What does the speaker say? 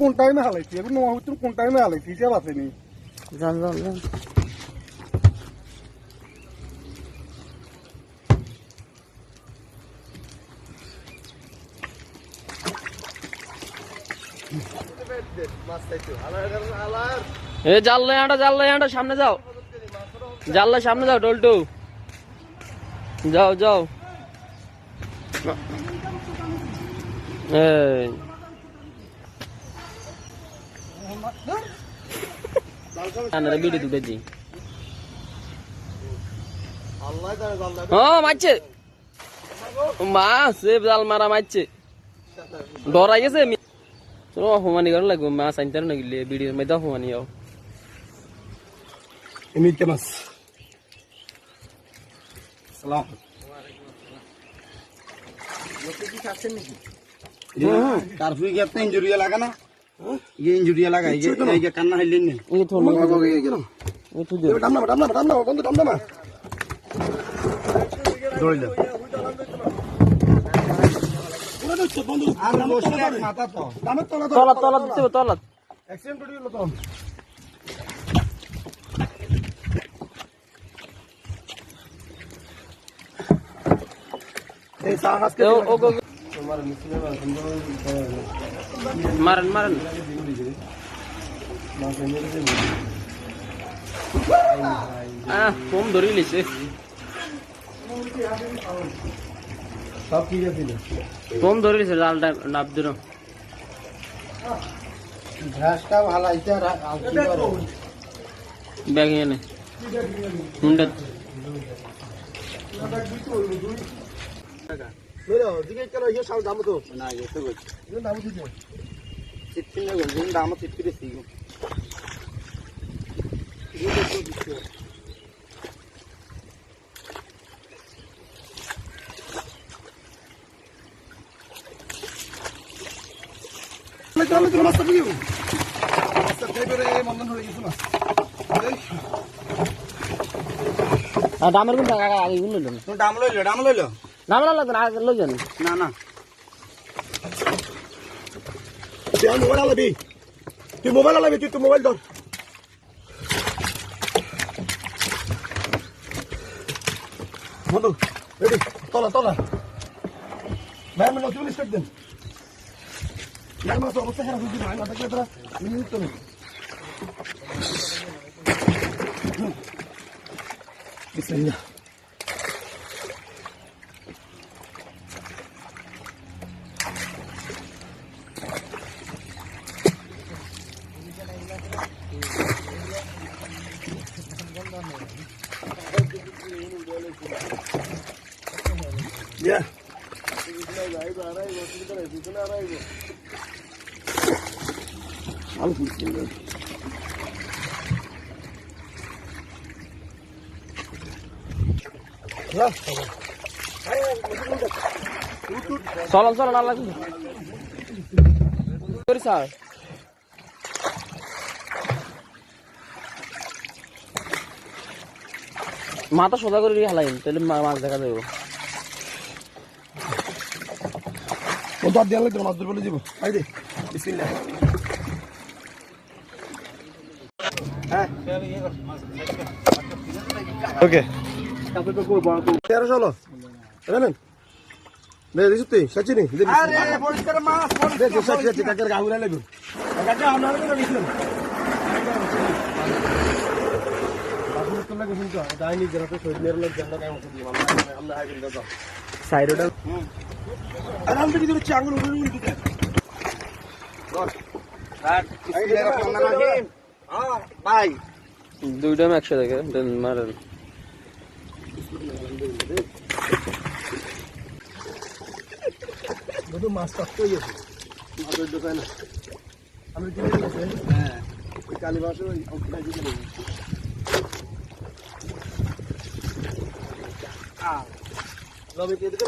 কোন টাইমে হালাইছি এখন নোয়া হচ্ছে কোন টাইমে হালাইছি হিসাব আছে নি যান যান যান এ জাল আটা জাল আটা সামনে যাও। জাল সামনে যাও টলটু যাও যাও। এই। আনারে বিড়ি দুটো দি মারছে। মা সে জাল মারা মারছে। ডরাই গেছে চলো অপমানি করার লাগবে মাছ আনতে না গেলে বিড়ির মধ্যে অপমানি এমনিতে মাছ। সালাম। কারফিউ কি আপনি ইঞ্জুরিয়া লাগা না? ये इंजुरिया लगा ये ये करना है लेने এই তো এই তো দিও ডামনা ডামনা ডামনা বন্ধু ডামনা দৌড় लो বন্ধু আর বসলে মাথা তো ডামের তলা তলা তলা দিতে হবে, তলা অ্যাক্সিডেন্ট করে গেল তখন এই সাহাস এ, ও- ও গো- মারেন মারেন কম ধরে লিছে সব ঠিক আছে কম ধরে লিছে লালটা নাপ দিল ঘাসটা ভালো আইছে আর ব্যাগ এনে। হুন্ডা Böyle zikir kala hiç şans damı tu. Na yeto gol. Ne damı tu diyor. Çipsin ne gol. Ne damı çipsi de sigo. Ne de tu diyor. Tamam tamam nasıl biliyor? Nasıl tepere mamdan hore gitsin nasıl? ডামের কোনটা কাকা আগে গুন লইলো ডাম লইলো ডাম লইলো নাম না লাগবে না আগে লইছেন ना ना তুই আমার মোবাইল আলাবি তুই মোবাইল আলাবি তুই তুই মোবাইল ধর বন্ধু রেডি তলা তলা ভাই আমি নতুন স্টেপ দেন ইয়ার মাছ অবস্থা খারাপ হয়েছিল ভাই না থাকলে তোরা মিনিট তো নেই বিসমিল্লাহ Yeah. চলন চলন আর লাগবে করি স্যার মাথা সোজা করে দিয়ে হালাইন তাহলে মাছ দেখা যাবে ও তো আর দেওয়া লাগবে মাছ ধরে বলে দিব আই দে বিসমিল্লাহ। ওকে। তেরো ষোলো। জানেন নে দিছো তুই সাচি নি अरे পরিষ্কার মাছ দে দে সাচি সাচি কাকের গাহুলা লাগবে। কাকা আমরা না শহীদ মেয়ের লোক আমরা হাই করে দাও। সাইডটা উড়ে উড়ে দিতে। ভাই দুইটা একশো দেখে মারেন। শুধু মাছ গেছে মাছের দোকানে আমি কিনে হ্যাঁ। ওই কালীবাসে ওই ആ. നോക്കിയിട്ട്